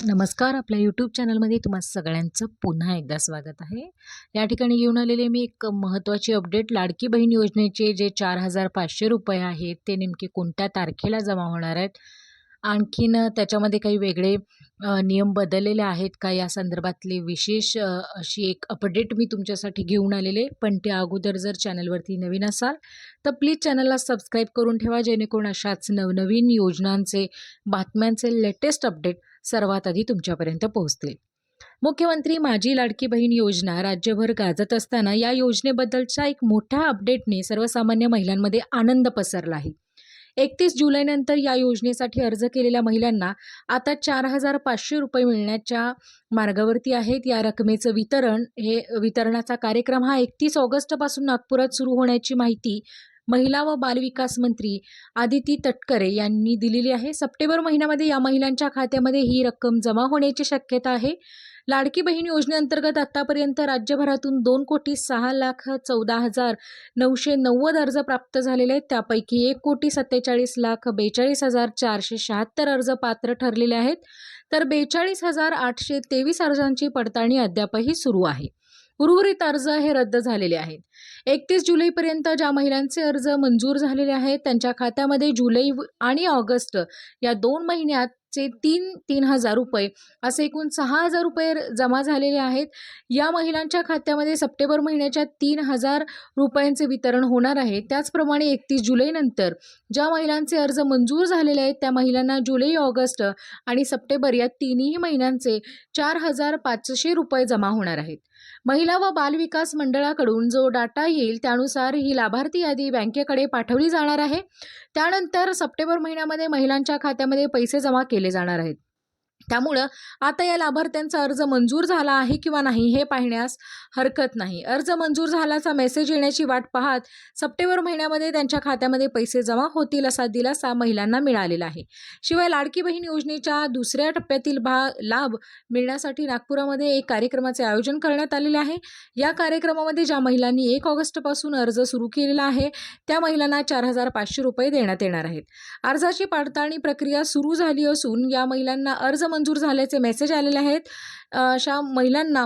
नमस्कार आपल्या यूट्यूब चॅनलमध्ये तुम्हा सगळ्यांचं पुन्हा एकदा स्वागत आहे. या ठिकाणी घेऊन आलेले मी एक महत्त्वाची अपडेट लाडकी बहीण योजनेचे जे चार हजार पाचशे रुपये आहेत ते नेमके कोणत्या तारखेला जमा होणार आहेत? आणखीन त्याच्यामध्ये काही वेगळे नियम बदललेले आहेत का? या संदर्भातले विशेष अशी एक अपडेट मी तुमच्यासाठी घेऊन आलेले. पण त्या अगोदर जर चॅनलवरती नवीन असाल तर प्लीज चॅनलला सबस्क्राईब करून ठेवा जेणेकरून अशाच नवनवीन योजनांचे बातम्यांचे लेटेस्ट अपडेट सर्वात आधी तुमच्यापर्यंत पोहोचतील. मुख्यमंत्री माझी लाडकी बहीण योजना राज्यभर गाजत असताना या योजनेबद्दलच्या एक मोठ्या अपडेटने सर्वसामान्य महिलांमध्ये आनंद पसरला आहे. एकतीस जुलैनंतर या योजनेसाठी अर्ज केलेल्या महिलांना आता चार हजार पाचशे रुपये मिळण्याच्या मार्गावरती आहेत. या रकमेचं वितरण हे वितरणाचा कार्यक्रम हा एकतीस ऑगस्टपासून नागपुरात सुरू होण्याची माहिती महिला व बालविकास मंत्री आदिती तटकरे यांनी दिलेली आहे. सप्टेंबर महिन्यामध्ये या महिलांच्या खात्यामध्ये ही रक्कम जमा होण्याची शक्यता आहे. लाडकी बहीण योजनेअंतर्गत आत्तापर्यंत राज्यभरातून दोन कोटी सहा लाख चौदा हजार नऊशे नव्वद अर्ज प्राप्त झालेले आहेत. त्यापैकी एक कोटी सत्तेचाळीस लाख बेचाळीस हजार चारशे शहात्तर अर्ज पात्र ठरलेले आहेत. तर बेचाळीस हजार आठशे तेवीस अर्जांची पडताळणी अद्यापही सुरू आहे. उर्वरित अर्ज हे रद्द झालेले आहेत. एकतीस जुलैपर्यंत ज्या महिलांचे अर्ज मंजूर झालेले आहेत त्यांच्या खात्यामध्ये जुलै आणि ऑगस्ट या दोन महिन्याचे तीन तीन हजार रुपये असे एकूण सहा हजार रुपये जमा झालेले आहेत. या महिलांच्या खात्यामध्ये सप्टेंबर महिन्याच्या तीन हजार रुपयांचे वितरण होणार आहे. त्याचप्रमाणे एकतीस जुलैनंतर ज्या महिलांचे अर्ज मंजूर झालेले आहेत त्या महिलांना जुलै ऑगस्ट आणि सप्टेंबर या तिन्ही महिन्यांचे चार हजार पाचशे रुपये जमा होणार आहेत. महिला व बालविकास मंडळाकडून जो डाटा येईल त्यानुसार ही लाभार्थी यादी बँकेकडे पाठवली जाणार आहे. त्यानंतर सप्टेंबर महिन्यामध्ये महिलांच्या खात्यामध्ये पैसे जमा केले जाणार आहेत. त्यामुळं आता या लाभार्थ्यांचा अर्ज मंजूर झाला आहे किंवा नाही हे पाहण्यास हरकत नाही. अर्ज मंजूर झाल्याचा मेसेज येण्याची वाट पाहत सप्टेंबर महिन्यामध्ये त्यांच्या खात्यामध्ये पैसे जमा होतील असा दिलासा महिलांना मिळालेला आहे. शिवाय लाडकी बहीण योजनेच्या दुसऱ्या टप्प्यातील भा लाभ मिळण्यासाठी नागपुरामध्ये एक कार्यक्रमाचे आयोजन करण्यात आलेले आहे. या कार्यक्रमामध्ये ज्या महिलांनी एक ऑगस्टपासून अर्ज सुरू केलेला आहे त्या महिलांना चार हजार पाचशे रुपये देण्यात येणार आहेत. अर्जाची पडताळणी प्रक्रिया सुरू झाली असून या महिलांना अर्ज मंजूर झाल्याचे मेसेज आलेले आहेत. अशा महिलांना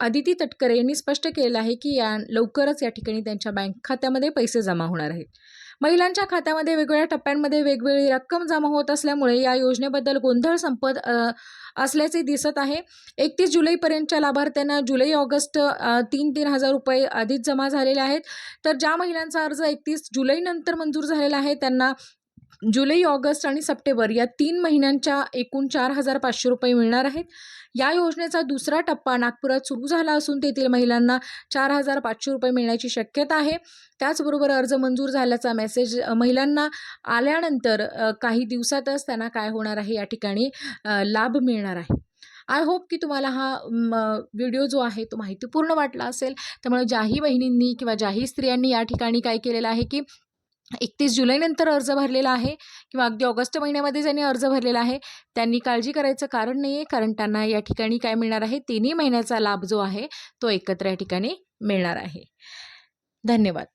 आदिती तटकरे यांनी स्पष्ट केलं आहे की या लवकरच या ठिकाणी त्यांच्या बँक खात्यामध्ये पैसे जमा होणार आहेत. महिलांच्या खात्यामध्ये वेगवेगळ्या टप्प्यांमध्ये वेगवेगळी रक्कम जमा होत असल्यामुळे या योजनेबद्दल गोंधळ संपत असल्याचे दिसत आहे. एकतीस जुलैपर्यंतच्या लाभार्थ्यांना जुलै ऑगस्ट तीन तीन हजार रुपये आधीच जमा झालेले आहेत. तर ज्या महिलांचा अर्ज एकतीस जुलैनंतर मंजूर झालेला आहे त्यांना जुलै ऑगस्ट आणि सप्टेंबर या तीन महिन्यांच्या एकूण चार हजार पाचशे रुपये मिळणार आहेत. या योजनेचा दुसरा टप्पा नागपुरात सुरू झाला असून तेथील महिलांना चार हजार पाचशे रुपये मिळण्याची शक्यता आहे. त्याचबरोबर अर्ज मंजूर झाल्याचा मेसेज महिलांना आल्यानंतर काही दिवसातच त्यांना काय होणार आहे या ठिकाणी लाभ मिळणार आहे. आय होप की तुम्हाला हा म, व्हिडिओ जो आहे तो माहितीपूर्ण वाटला असेल. त्यामुळे ज्याही बहिणींनी किंवा ज्याही स्त्रियांनी या ठिकाणी काय केलेलं आहे की एकतीस जुलैनंतर अर्ज भरलेला आहे किंवा अगदी ऑगस्ट महिन्यामध्ये ज्यांनी अर्ज भरलेला आहे त्यांनी काळजी करायचं कारण नाही आहे कारण त्यांना या ठिकाणी काय मिळणार आहे तिन्ही महिन्याचा लाभ जो आहे तो एकत्र या ठिकाणी मिळणार आहे. धन्यवाद.